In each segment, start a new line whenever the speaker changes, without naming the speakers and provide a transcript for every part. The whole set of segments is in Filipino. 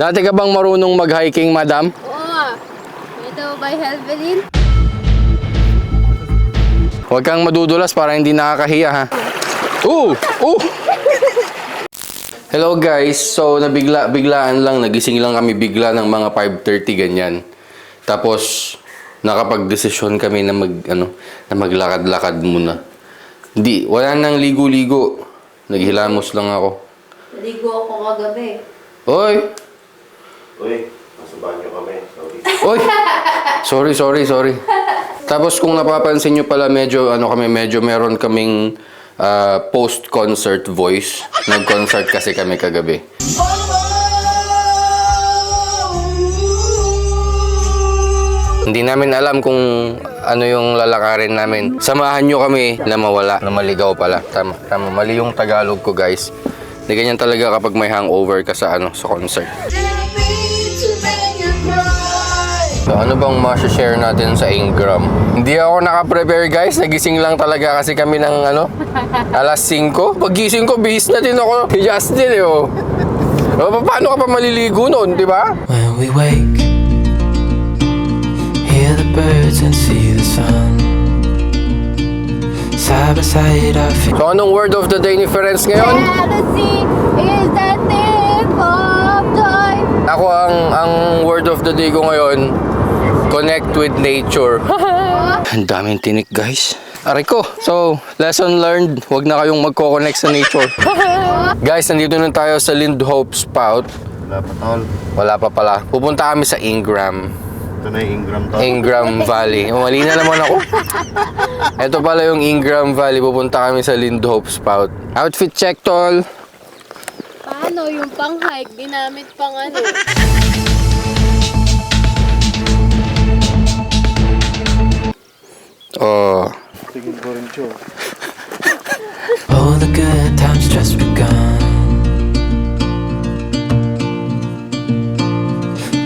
Dati ka bang marunong mag-hiking, madam?
Oo. Ito by Helvelin.
Huwag kang madudulas para hindi nakakahiya, ha? Oo! Oo! Hello guys, so nabigla biglaan lang nagising lang kami bigla ng mga 5:30 ganyan. Tapos nakapagdesisyon kami na mag ano, na maglakad-lakad muna. Hindi, wala nang ligo-ligo. Naghilamos lang ako.
Naligo ako kagabi.
Oy,
Uy, nasa banyo kami. Sorry.
Oy! Sorry, sorry, sorry. Tapos kung napapansin nyo pala, medyo, ano kami, medyo meron kaming ah, post-concert voice. Nag-concert kasi kami kagabi. Hindi namin alam kung ano yung lalakarin namin. Samahan nyo kami na mawala, na maligaw pala. Tama, tama. Mali yung Tagalog ko, guys. Hindi ganyan talaga kapag may hangover ka sa, ano, sa concert. So, ano bang share natin sa Ingram? Hindi ako naka-prepare guys. Nagising lang talaga kasi kami ng ano, alas 5. Pagising ko, bihis na din ako. Kay Justin eh, oh. O, pa- paano ka pa maliligo noon, di ba?
When we wake, hear the birds and see the sun. Side by side, I feel.
So, anong word of the day ni Ferenc ngayon?
sea is the tip of joy.
Ako, ang, ang word of the day ko ngayon, connect with nature. Ang daming tinik, guys. Aray ko. So, lesson learned, huwag na kayong magko-connect sa nature. guys, nandito na tayo sa Lindhope Spout.
Wala pa tol.
Wala pa pala. Pupunta kami sa Ingram.
Ito na yung Ingram tol.
Ingram Valley. Oh, mali na naman ako. Ito pala yung Ingram Valley. Pupunta kami sa Lindhope Spout. Outfit check, tol.
Paano yung pang-hike? Ginamit pang ano?
Rin siya.
Oh, the good times just begun.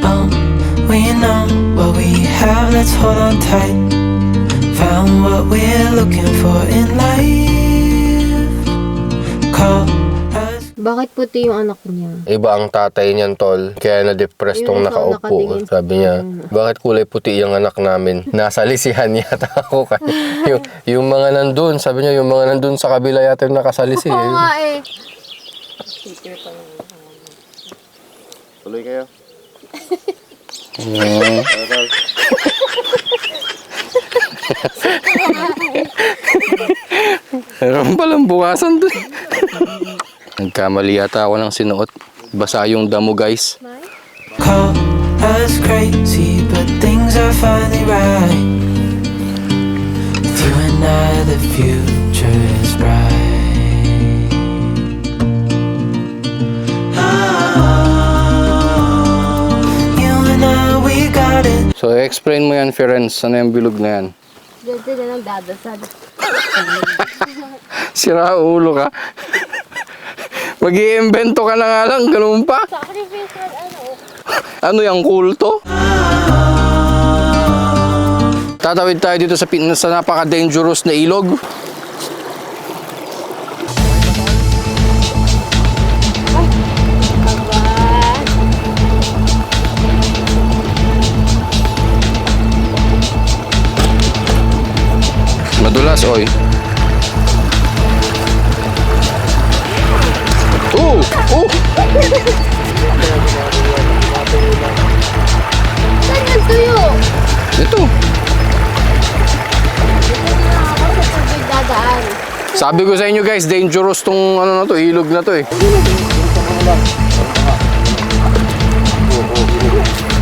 Oh, we know what we have, let's hold on tight. Found what we're looking for in life.
Bakit puti yung anak niya?
Iba ang tatay niyan, tol. Kaya na-depress tong nakaupo.
nakatingin.
Sabi niya, bakit kulay puti yung anak namin? Nasa lisihan yata ako. Kaya, yung, yung mga nandun, sabi niya, yung mga nandun sa kabila yata yung nakasalisi.
Oo nga eh.
Tuloy kayo.
Mm.
Ano tol?
Meron palang bukasan dun. Nagkamali yata ako ng sinuot. Basa yung damo, guys.
Call us crazy, but things are finally right. With you and I, the future is bright. Oh.
So, explain mo yan, Ferenc. Ano yung bilog na yan?
Diyan sila nang dadasal.
Sira ulo ka. mag iimbento ka na nga lang, ganun pa.
Sacrificial ano?
Ano yung kulto? Tatawid tayo dito sa, sa napaka-dangerous na ilog. Madulas, oy. Oh! Oh!
Saan yung tuyo?
Ito. Sabi ko sa inyo guys, dangerous tong ano na to, ilog na to eh.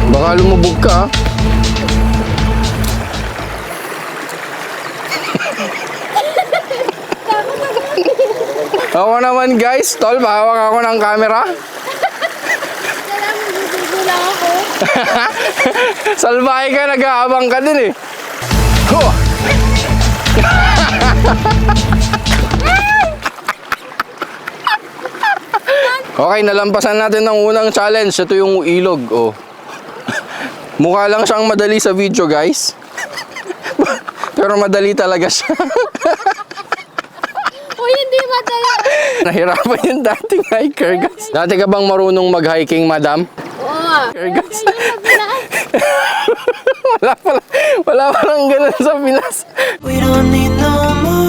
Baka lumubog ka. ah. Ako naman guys, tol, mahawak ako ng camera.
Ako.
Salbahe ka, nag-aabang ka din eh. Okay, nalampasan natin ng unang challenge. Ito yung ilog. Oh. Mukha lang siyang madali sa video, guys. Pero madali talaga siya.
Uy, hindi madala.
Nahirapan yung dating hiker, guys. Dati ka bang marunong mag-hiking, madam?
Oo. na Pinas.
wala pala, wala palang ganun sa Pinas.
We don't need no more.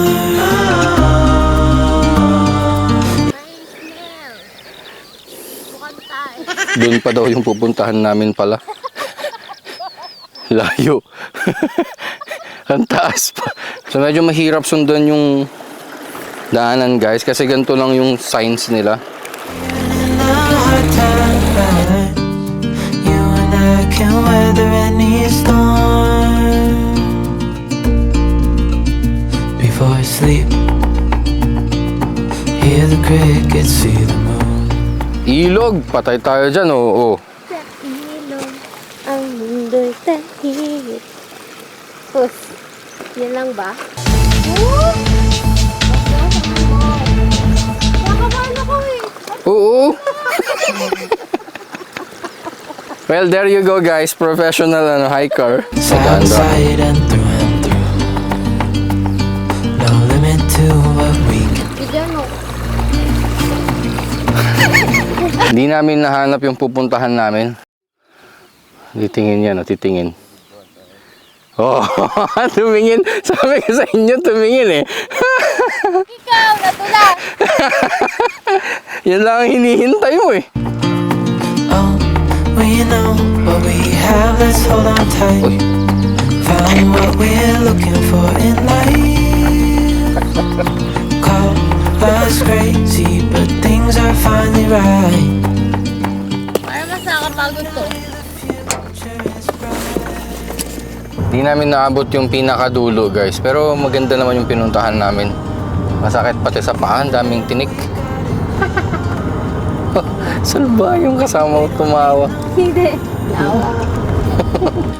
Doon pa daw yung pupuntahan namin pala. Layo. Ang taas pa. So medyo mahirap sundan yung daanan guys kasi ganito lang yung signs nila.
Before I sleep, hear the crickets, see the moon.
Ilog, patay tayo dyan, oo.
Sa ilog, yan lang ba? Oo!
Well, there you go guys, professional ano, hiker.
Side by side and through and through. No limit to what we can.
Bigyan mo.
Hindi namin nahanap yung pupuntahan namin. Titingin yan, oh, titingin. Oh, tumingin. Sabi ko sa inyo, tumingin eh.
Ikaw, natula.
Yan lang ang hinihintay mo eh.
Oh, we know what we have, let's hold on tight.
Uy.
Found what we're looking for in life. Call us crazy, but things are finally right.
Parang mas nakakapagod to.
Di namin naabot yung pinakadulo guys. Pero maganda naman yung pinuntahan namin. Masakit pati sa paa, ang daming tinik. Salba yung kasama ko tumawa.
Hindi.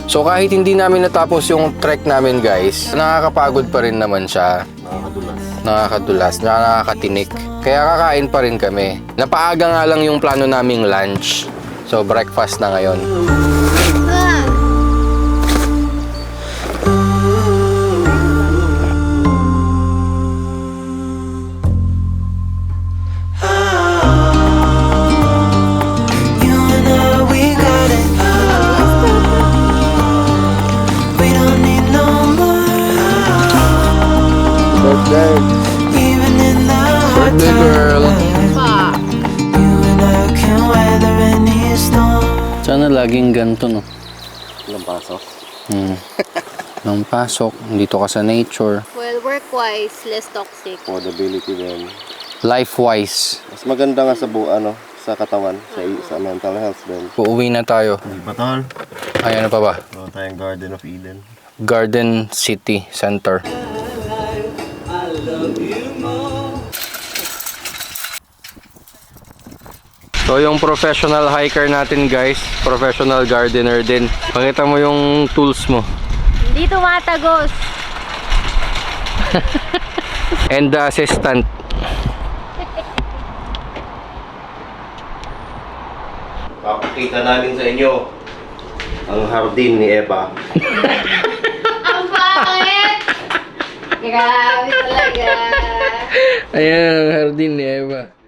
So kahit hindi namin natapos yung trek namin guys, nakakapagod pa rin naman siya.
Nakakadulas.
Nakakadulas, nakakatinik. Kaya kakain pa rin kami. Napaaga nga lang yung plano naming lunch. So breakfast na ngayon.
Weather any storm.
Sana laging ganito no.
Ilang pasok?
Hmm. Nang pasok, dito ka sa nature.
Well, work-wise, less toxic.
Affordability din.
Life-wise,
Mas maganda nga sa bu ano, sa katawan, sa, sa mental health din.
uuwi na tayo.
Di ba tol?
Ay, ano pa ba?
Meron tayong Garden of Eden.
Garden City Center. So yung professional hiker natin guys, professional gardener din. Pakita mo yung tools mo.
Hindi tumatagos.
And the assistant.
Papakita namin sa inyo ang hardin ni Eva.
Ang pangit! Grabe talaga.
Ayan ang hardin ni Eva.